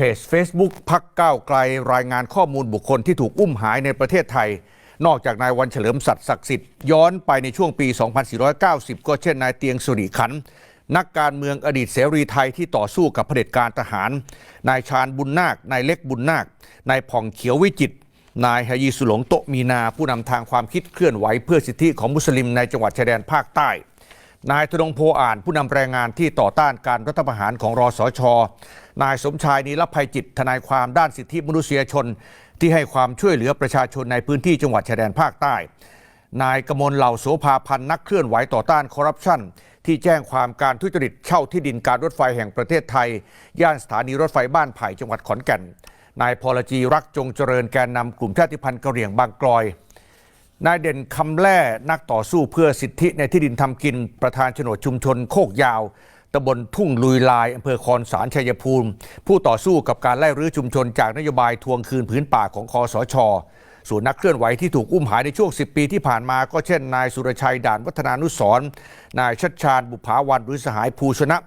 เพจ Facebook พักก้าวไกลรายงานข้อมูลบุคคลที่ถูกอุ้มหายในประเทศไทย นอกจากนายวันเฉลิมสัตย์ศักดิ์สิทธิ์ย้อนไปในช่วงปี 2490 ก็เช่นนายเตียงสุริขัน นักการเมืองอดีตเสรีไทยที่ต่อสู้กับเผด็จการทหาร นายชาญบุญนาคนายเล็กบุญนาคนายผ่องเขียววิจิตนายฮายีสุหลงโตมีนา ผู้นำทางความคิดเคลื่อนไหวเพื่อสิทธิของมุสลิมในจังหวัดชายแดนภาคใต้ นายธนงโพอ่านผู้นำแรงงานที่ต่อต้านการรัฐประหารของรอสช นายสมชายนิรภัยจิตทนายความด้านสิทธิมนุษยชน ที่ให้ความช่วยเหลือประชาชนในพื้นที่จังหวัดชายแดนภาคใต้ นายกมลเหล่าโสภาพันธ์นักเคลื่อนไหวต่อต้านคอร์รัปชันที่แจ้งความการทุจริตเช่าที่ดินการรถไฟแห่งประเทศไทย ย่านสถานีรถไฟบ้านไผ่จังหวัดขอนแก่น นายพลจีรักจงเจริญแกนนำกลุ่มชาติพันธุ์กะเหรี่ยงบางกลอยนายเด่นคำแร่นักต่อสู้เพื่อสิทธิในที่ดินทำกินประธานโฉนดชุมชนโคกยาว ตำบลทุ่งลุยลายอำเภอคอนสารชัยภูมิ ผู้ต่อสู้กับการไล่รื้อชุมชนจากนโยบายทวงคืนพื้นป่าของคอสช ส่วนนักเคลื่อนไหวที่ถูกอุ้มหายในช่วง 10 ปีที่ผ่านมาก็เช่น นายสุรชัยด่านวัฒนานุสร์นายชัดชาญบุภาวันหรือสหายภูชนะ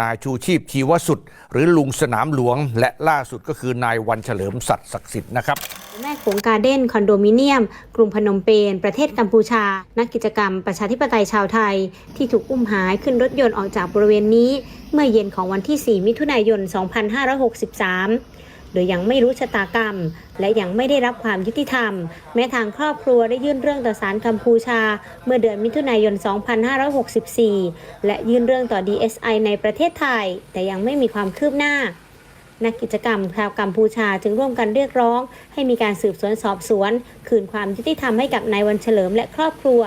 นายชูชีพชีวสุด หรือลุงสนามหลวง และล่าสุดก็คือนายวันเฉลิมสัตย์ศักดิ์สิทธิ์นะครับ แม่โขงการ์เด้นคอนโดมิเนียม กรุงพนมเปญประเทศกัมพูชา นักกิจกรรมประชาธิปไตยชาวไทย ที่ถูกอุ้มหายขึ้นรถยนต์ออกจากบริเวณนี้ เมื่อเย็นของวันที่ 4 มิถุนายน 2563 โดยยังไม่รู้ชะตากรรม และยังไม่ได้รับความยุติธรรม แม้ทางครอบครัวได้ยื่นเรื่องต่อศาลกัมพูชา เมื่อเดือนมิถุนายน 2564 และยื่นเรื่องต่อ DSI ในประเทศไทย แต่ยังไม่มีความคืบหน้า นักกิจกรรมชาวกัมพูชาจึงร่วมกันเรียกร้อง ให้มีการสืบสวนสอบสวน คืนความยุติธรรมให้กับนายวันเฉลิมและครอบครัว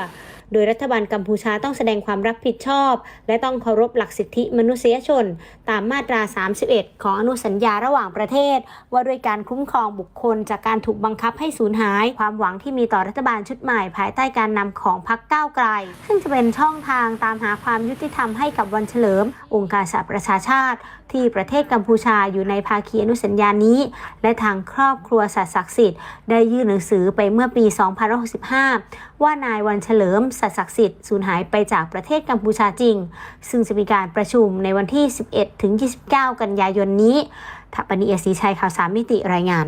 โดยรัฐบาลกัมพูชาต้องแสดงความรับผิดชอบ และต้องเคารพหลักสิทธิมนุษยชน ตามมาตรา 31 ของอนุสัญญาระหว่างประเทศ ว่าด้วยการคุ้มครองบุคคลจากการถูกบังคับให้สูญหาย ความหวังที่มีต่อรัฐบาลชุดใหม่ ภายใต้การนำของพรรคก้าวไกล ซึ่งจะเป็นช่องทางตามหาความยุติธรรมให้กับวันเฉลิม องค์การสหประชาชาติ ที่ประเทศกัมพูชาอยู่ในภาคีอนุสัญญานี้ และทางครอบครัวสัตย์ศักดิ์สิทธิ์ได้ยื่นหนังสือไปเมื่อปี 2565 ว่านายวันเฉลิมสตว์ศักดิ์สิทธิ์สูญหายไปจากประเทศกัมพูชาจริง ซึ่งจะมีการประชุมในวันที่ 11 ถึง 29 กันยายนนี้ทัปนีเอสีชัยข่าวสามมิติรายงาน